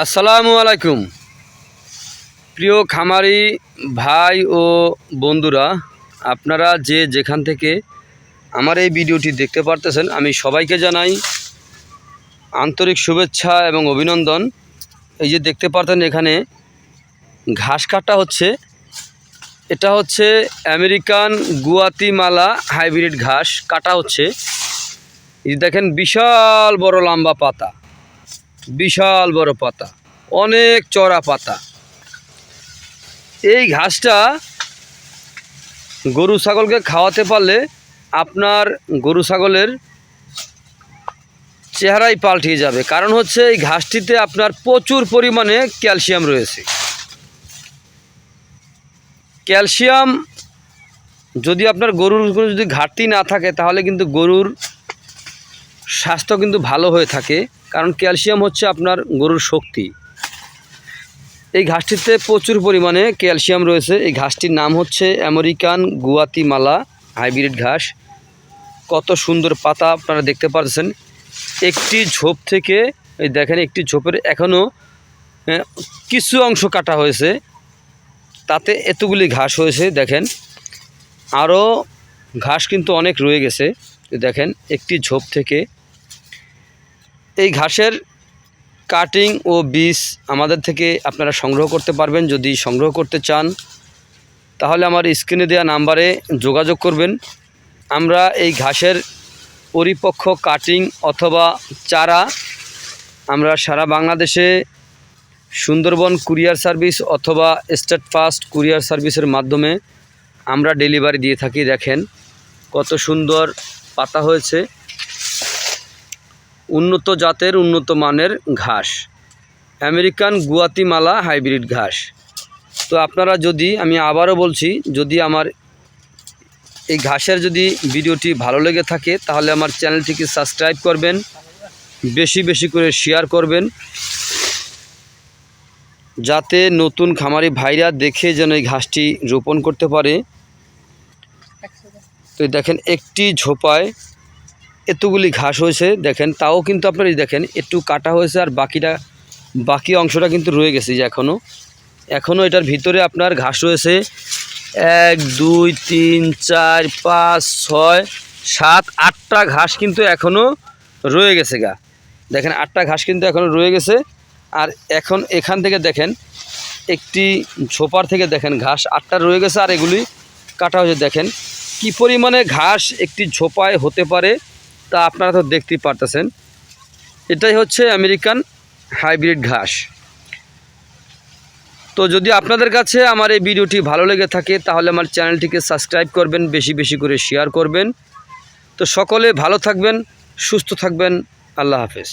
আসসালামু আলাইকুম। প্রিয় খামারি ভাই ও বন্ধুরা, আপনারা যে যেখান থেকে আমার এই ভিডিওটি দেখতে পারতেছেন, আমি সবাইকে জানাই আন্তরিক শুভেচ্ছা এবং অভিনন্দন। এই যে দেখতে পারতেন এখানে ঘাস কাটা হচ্ছে। এটা হচ্ছে আমেরিকান গুয়াতিমালা হাইব্রিড ঘাস কাটা হচ্ছে। এই দেখেন, বিশাল বড় লম্বা পাতা। বিশাল বড় পাতা, অনেক চড়া পাতা। এই ঘাসটা গরু ছাগলকে খাওয়াতে পারলে আপনার গরু ছাগলের চেহারাই পাল্টিয়ে যাবে। কারণ হচ্ছে এই ঘাসটিতে আপনার প্রচুর পরিমাণে ক্যালসিয়াম রয়েছে। ক্যালসিয়াম যদি আপনার গরুর যদি ঘাটতি না থাকে, তাহলে কিন্তু গরুর স্বাস্থ্য কিন্তু ভালো হয়ে থাকে, কারণ ক্যালসিয়াম হচ্ছে আপনার গরুর শক্তি। এই ঘাসটিতে প্রচুর পরিমাণে ক্যালসিয়াম রয়েছে। এই ঘাসটির নাম হচ্ছে আমেরিকান গুয়াতিমালা হাইব্রিড ঘাস। কত সুন্দর পাতা আপনারা দেখতে পাচ্ছেন একটি ঝোপ থেকে, এই দেখেন একটি ঝোপের এখনও কিছু অংশ কাটা হয়েছে। তাতে এতগুলি ঘাস হয়েছে, দেখেন। আরও ঘাস কিন্তু অনেক রয়ে গেছে। দেখেন, একটি ঝোপ থেকে এই ঘাসের কাটিং ও বীজ আমাদের থেকে আপনারা সংগ্রহ করতে পারবেন। যদি সংগ্রহ করতে চান, তাহলে আমার স্ক্রিনে দেওয়া নাম্বারে যোগাযোগ করবেন। আমরা এই ঘাসের পরিপক্ক কাটিং অথবা চারা আমরা সারা বাংলাদেশে সুন্দরবন কুরিয়ার সার্ভিস অথবা স্টেট ফাস্ট কুরিয়ার সার্ভিসের মাধ্যমে আমরা ডেলিভারি দিয়ে থাকি। দেখেন, কত সুন্দর পাতা হয়েছে। উন্নত জাতের, উন্নত মানের ঘাস। আমেরিকান গুয়াতিমালা হাইব্রিড ঘাস। তো আপনারা যদি, আমি আবারও বলছি, যদি আমার এই ঘাসের যদি ভিডিওটি ভালো লেগে থাকে, তাহলে আমার চ্যানেলটিকে সাবস্ক্রাইব করবেন, বেশি বেশি করে শেয়ার করবেন, যাতে নতুন খামারি ভাইরা দেখে যেন এই ঘাসটি রোপণ করতে পারে। তো দেখেন একটি ঝোপায় এতগুলি ঘাস হয়েছে, দেখেন, তাও কিন্তু আপনারা দেখেন, একটু কাটা হয়েছে আর বাকিটা, বাকি অংশটা কিন্তু রয়ে গেছে যে এখনও এখনও এটার ভিতরে আপনার ঘাস রয়েছে, এক, দুই, তিন, চার, পাঁচ, ছয়, সাত, আটটা ঘাস কিন্তু এখনও রয়ে গেছে গা। দেখেন, আটটা ঘাস কিন্তু এখনও রয়ে গেছে। আর এখন এখান থেকে দেখেন, একটি ঝোপার থেকে দেখেন ঘাস আটটা রয়ে গেছে আর এগুলি কাটা হয়েছে, দেখেন। কি পরিমাণে ঘাস একটি ঝোপায় হতে পারে তা আপনারা তো দেখতেই পারতেছেন। এটাই হচ্ছে আমেরিকান হাইব্রিড ঘাস। তো যদি আপনাদের কাছে আমার এই ভিডিওটি ভালো লেগে থাকে, তাহলে আমার চ্যানেলটিকে সাবস্ক্রাইব করবেন, বেশি বেশি করে শেয়ার করবেন। তো সকলে ভালো থাকবেন, সুস্থ থাকবেন, আল্লাহ হাফেজ।